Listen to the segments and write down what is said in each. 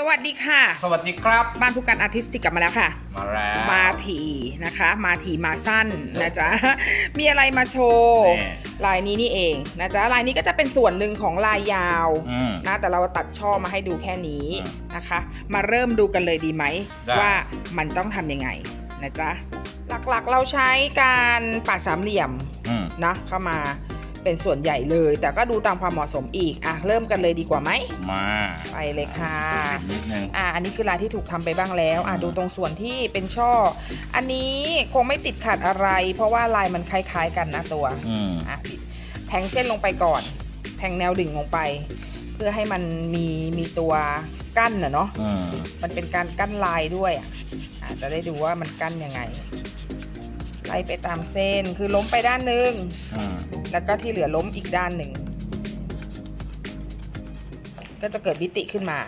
สวัสดีค่ะ สวัสดีครับ บ้านผู้การอาร์ติสติกกลับมาแล้วค่ะ มาแล้ว มาถีนะคะ มาถีมาสั้นนะจ๊ะ มีอะไรมาโชว์แน่ลายนี้นี่เองนะจ๊ะลายนี้ก็จะเป็นส่วนหนึ่งของลายยาวอืม นะแต่เราตัดช่อมาให้ดูแค่นี้อืมนะคะ มาเริ่มดูกันเลยดีไหม ได้ ว่ามันต้องทำยังไงนะจ๊ะ หลักๆเราใช้การปาดสามเหลี่ยม อืม นะเข้ามา เป็นส่วนใหญ่เลย แต่ก็ดูตามความเหมาะสมอีกอะเริ่มกันเลยดีกว่าไหมมาไปเลยค่ะนิดนึงอ่าอันนี้คือลายที่ถูกทำไปบ้างแล้วอ่าอืมดูตรงส่วนที่เป็นช่อ อันนี้คงไม่ติดขัดอะไร เพราะว่าลายมันคล้าย ๆ กันนะตัวอืมอะแทงเส้นลงไปก่อน แทงแนวดิ่งลงไป เพื่อให้มันมีมีตัวกั้นน่ะเนาะอืมมันเป็นการกั้นลายด้วยอะอะจะได้ดูว่ามันกั้นยังไงไล่ไปตามเส้นคือล้มไปด้านหนึ่งอืม แล้วก็ที่เหลือล้มอีกด้านหนึ่ง ก็จะเกิดมิติขึ้นมา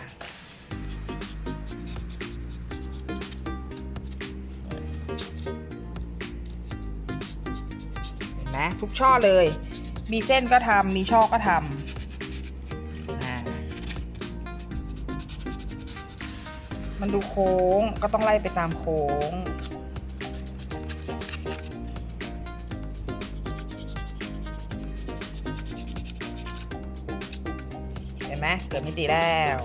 เห็นไหมทุกช่อเลย มีเส้นก็ทำมีช่อก็ทำมันดูโค้งก็ต้องไล่ไปตามโค้ง ห็นไหมเกิดมิติแล้ว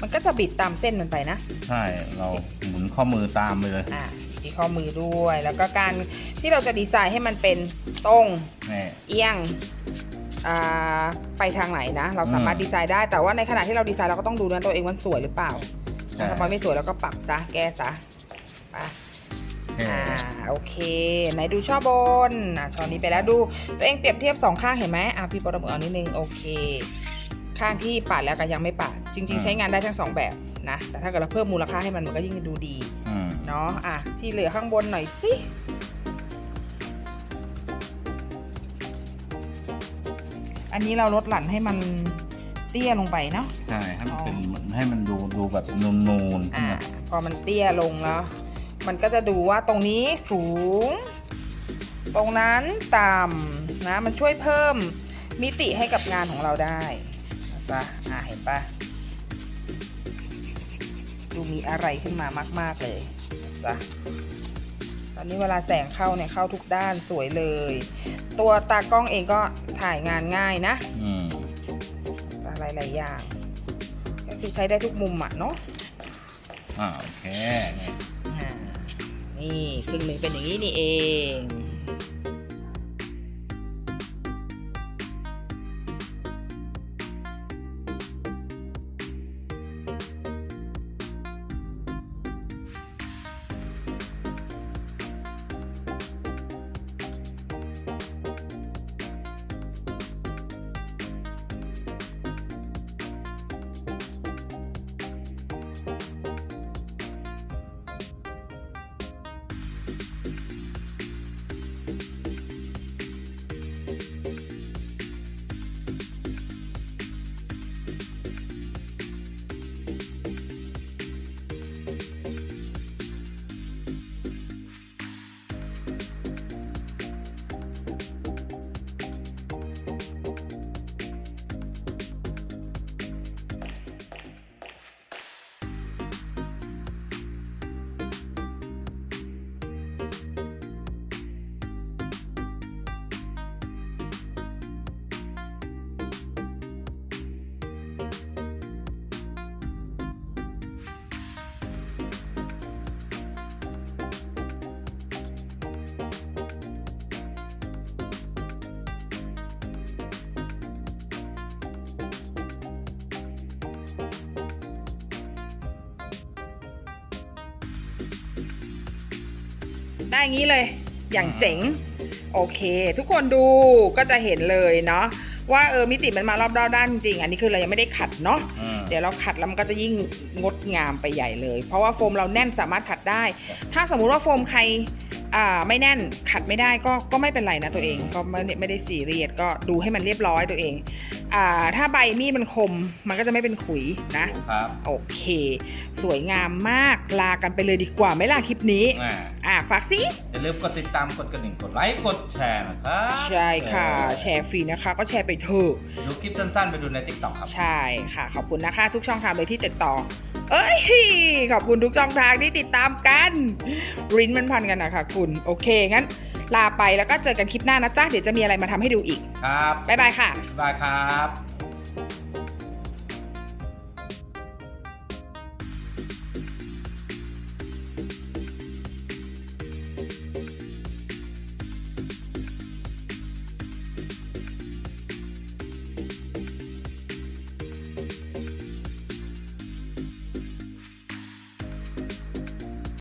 มันก็จะบิดตามเส้นมันไปนะ ใช่ เราหมุนข้อมือตามไปเลยอะมีข้อมือด้วย แล้วก็การที่เราจะดีไซน์ให้มันเป็นตรง นี่ เอียงอ่าไปทางไหนนะ เราสามารถอืมดีไซน์ได้ แต่ว่าในขณะที่เราดีไซน์เราก็ต้องดูนะตัวเองมันสวยหรือเปล่าใช่ ถ้ามันไม่สวยเราก็ปรับซะ แก้ซะ ไปเท่อ่าโอเค ไหนดูช่อบนอะช่อนี้ไปแล้วดู ตัวเองเปรียบเทียบสองข้างเห็นไหมอะพี่ปรบมือเอานิดนึงโอเค ข้างที่ปาดแล้วกับยังไม่ปาด จริง ๆ ใช้งานได้ทั้งสองแบบนะ แต่ถ้าเกิดเราเพิ่มมูลค่าให้มันมันก็ยิ่งดูดีอืมเนาะอะที่เหลือข้างบนหน่อยสิอันนี้เราลดหลั่นให้มันเตี้ยลงไปเนาะใช่ให้มันเป็นให้มันดูดูแบบนูนๆขึ้นอ่ามาพอมันเตี้ยลงแล้ว มันก็จะดูว่าตรงนี้สูง ตรงนั้นต่ำนะ มันช่วยเพิ่มมิติให้กับงานของเราได้นะจ๊ะอ่าเห็นปะดูมีอะไรขึ้นมามาก ๆ เลยนะจ๊ะตอนนี้เวลาแสงเข้าเนี่ยเข้าทุกด้านสวยเลย ตัวตากล้องเองก็ถ่ายงานง่ายนะอืมอะไรหลายๆอย่าง ก็คือใช้ได้ทุกมุมอะเนาะอ่าโอเค นี่อ่านี่ครึ่งหนึ่งเป็นอย่างนี้นี่เอง ได้อย่างนี้เลย อย่างเจ๋ง โอเค ทุกคนดูก็จะเห็นเลยเนาะว่าเออมิติมันมารอบด้านจริงๆอันนี้คือเรายังไม่ได้ขัดเนาะอืมเดี๋ยวเราขัดแล้วมันก็จะยิ่งงดงามไปใหญ่เลย เพราะว่าโฟมเราแน่นสามารถขัดได้ ถ้าสมมุติว่าโฟมใครอ่าไม่แน่นขัดไม่ได้ก็ก็ไม่เป็นไรนะตัวเองก็ไม่ได้ไม่ได้ซีเรียสก็ดูให้มันเรียบร้อยตัวเอง อ่าถ้าใบมีดมันคม มันก็จะไม่เป็นขุยนะ ครับ โอเค สวยงามมากลากันไปเลยดีกว่าไหม่ล่ะคลิปนี้ อ่า อะฝากสิ อย่าลืมกดติดตามกดกระดิ่งกดไลค์กดแชร์นะครับใช่ค่ะ เออแชร์ฟรีนะคะ ก็แชร์ไปเถอะ ดูคลิปสั้นๆไปดูใน t ิ k t o k ครับ ใช่ค่ะ ขอบคุณนะคะ ทุกช่องทางเลยที่ติดต่อ เอ้ย ขอบคุณทุกช่องทางที่ติดตามกันรินมันพันกันนะคะคุณ โอเค งั้น ลาไปแล้วก็เจอกันคลิปหน้านะจ๊ะเดี๋ยวจะมีอะไรมาทำให้ดูอีกครับบ๊ายบายค่ะ บายครับ